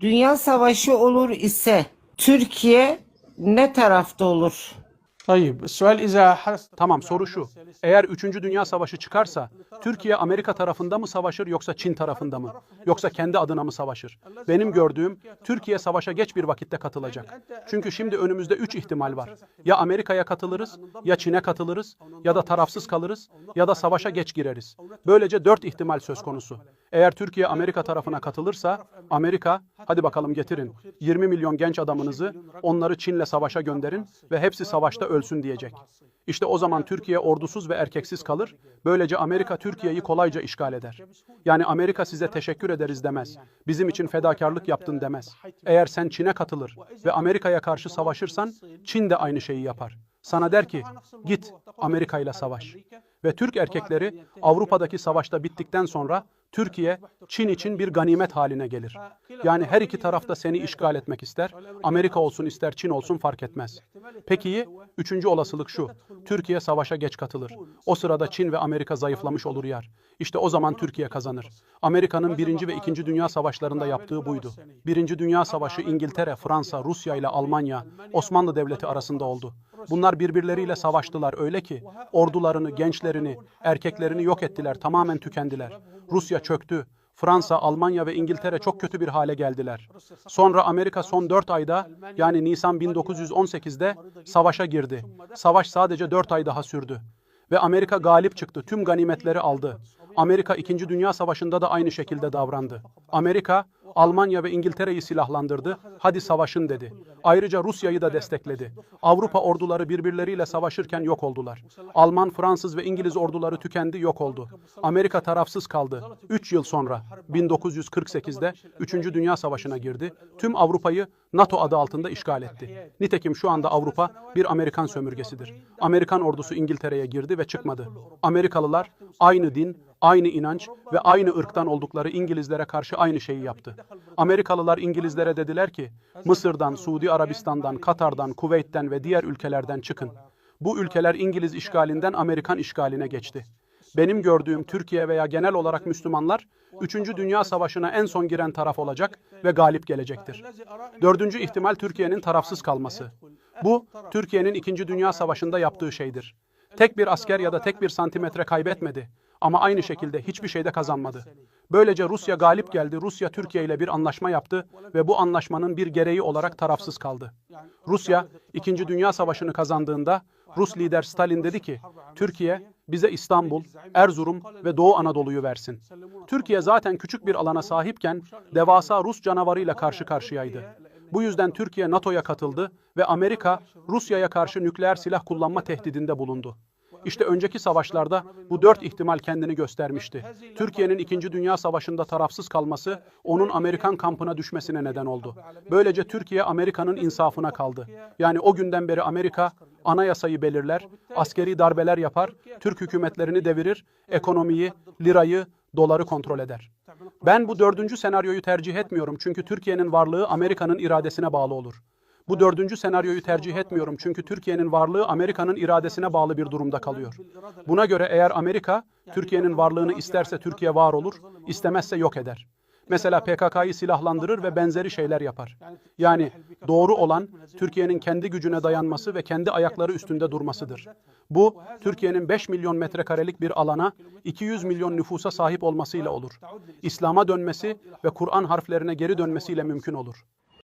dünya savaşı olur ise Türkiye ne tarafta olur? Tamam soru şu. Eğer 3. Dünya Savaşı çıkarsa Türkiye Amerika tarafında mı savaşır yoksa Çin tarafında mı? Yoksa kendi adına mı savaşır? Benim gördüğüm Türkiye savaşa geç bir vakitte katılacak. Çünkü şimdi önümüzde 3 ihtimal var. Ya Amerika'ya katılırız, ya Çin'e katılırız, ya da tarafsız kalırız, ya da savaşa geç gireriz. Böylece 4 ihtimal söz konusu. Eğer Türkiye Amerika tarafına katılırsa Amerika hadi bakalım getirin 20 milyon genç adamınızı onları Çin'le savaşa gönderin ve hepsi savaşta ölsün diyecek. İşte o zaman Türkiye ordusuz ve erkeksiz kalır. Böylece Amerika Türkiye'yi kolayca işgal eder. Yani Amerika size teşekkür ederiz demez. Bizim için fedakarlık yaptın demez. Eğer sen Çin'e katılır ve Amerika'ya karşı savaşırsan Çin de aynı şeyi yapar. Sana der ki git Amerika ile savaş. Ve Türk erkekleri Avrupa'daki savaşta bittikten sonra Türkiye Çin için bir ganimet haline gelir. Yani her iki tarafta seni işgal etmek ister. Amerika olsun ister Çin olsun fark etmez. Peki üçüncü olasılık şu. Türkiye savaşa geç katılır. O sırada Çin ve Amerika zayıflamış olur yar. İşte o zaman Türkiye kazanır. Amerika'nın birinci ve ikinci dünya savaşlarında yaptığı buydu. Birinci Dünya Savaşı İngiltere, Fransa, Rusya ile Almanya, Osmanlı Devleti arasında oldu. Bunlar birbirleriyle savaştılar öyle ki ordularını, gençlerini, erkeklerini yok ettiler, tamamen tükendiler. Rusya çöktü. Fransa, Almanya ve İngiltere çok kötü bir hale geldiler. Sonra Amerika son 4 ayda yani Nisan 1918'de savaşa girdi. Savaş sadece 4 ay daha sürdü. Ve Amerika galip çıktı. Tüm ganimetleri aldı. Amerika 2. Dünya Savaşı'nda da aynı şekilde davrandı. Amerika, Almanya ve İngiltere'yi silahlandırdı. Hadi savaşın dedi. Ayrıca Rusya'yı da destekledi. Avrupa orduları birbirleriyle savaşırken yok oldular. Alman, Fransız ve İngiliz orduları tükendi, yok oldu. Amerika tarafsız kaldı. 3 yıl sonra 1948'de 3. Dünya Savaşı'na girdi. Tüm Avrupa'yı NATO adı altında işgal etti. Nitekim şu anda Avrupa bir Amerikan sömürgesidir. Amerikan ordusu İngiltere'ye girdi ve çıkmadı. Amerikalılar aynı din, aynı inanç ve aynı ırktan oldukları İngilizlere karşı aynı şeyi yaptı. Amerikalılar İngilizlere dediler ki, Mısır'dan, Suudi Arabistan'dan, Katar'dan, Kuveyt'ten ve diğer ülkelerden çıkın. Bu ülkeler İngiliz işgalinden Amerikan işgaline geçti. Benim gördüğüm Türkiye veya genel olarak Müslümanlar, 3. Dünya Savaşı'na en son giren taraf olacak ve galip gelecektir. Dördüncü ihtimal Türkiye'nin tarafsız kalması. Bu, Türkiye'nin 2. Dünya Savaşı'nda yaptığı şeydir. Tek bir asker ya da tek bir santimetre kaybetmedi. Ama aynı şekilde hiçbir şeyde kazanmadı. Böylece Rusya galip geldi. Rusya Türkiye ile bir anlaşma yaptı ve bu anlaşmanın bir gereği olarak tarafsız kaldı. Rusya 2. Dünya Savaşı'nı kazandığında Rus lider Stalin dedi ki, Türkiye bize İstanbul, Erzurum ve Doğu Anadolu'yu versin. Türkiye zaten küçük bir alana sahipken devasa Rus canavarıyla karşı karşıyaydı. Bu yüzden Türkiye NATO'ya katıldı ve Amerika Rusya'ya karşı nükleer silah kullanma tehdidinde bulundu. İşte önceki savaşlarda bu dört ihtimal kendini göstermişti. Türkiye'nin 2. Dünya Savaşı'nda tarafsız kalması onun Amerikan kampına düşmesine neden oldu. Böylece Türkiye Amerika'nın insafına kaldı. Yani o günden beri Amerika anayasayı belirler, askeri darbeler yapar, Türk hükümetlerini devirir, ekonomiyi, lirayı, doları kontrol eder. Ben bu dördüncü senaryoyu tercih etmiyorum çünkü Türkiye'nin varlığı Amerika'nın iradesine bağlı olur. Bu dördüncü senaryoyu tercih etmiyorum çünkü Türkiye'nin varlığı Amerika'nın iradesine bağlı bir durumda kalıyor. Buna göre eğer Amerika Türkiye'nin varlığını isterse Türkiye var olur, istemezse yok eder. Mesela PKK'yı silahlandırır ve benzeri şeyler yapar. Yani doğru olan Türkiye'nin kendi gücüne dayanması ve kendi ayakları üstünde durmasıdır. Bu Türkiye'nin 5 milyon metrekarelik bir alana 200 milyon nüfusa sahip olmasıyla olur. İslam'a dönmesi ve Kur'an harflerine geri dönmesiyle mümkün olur.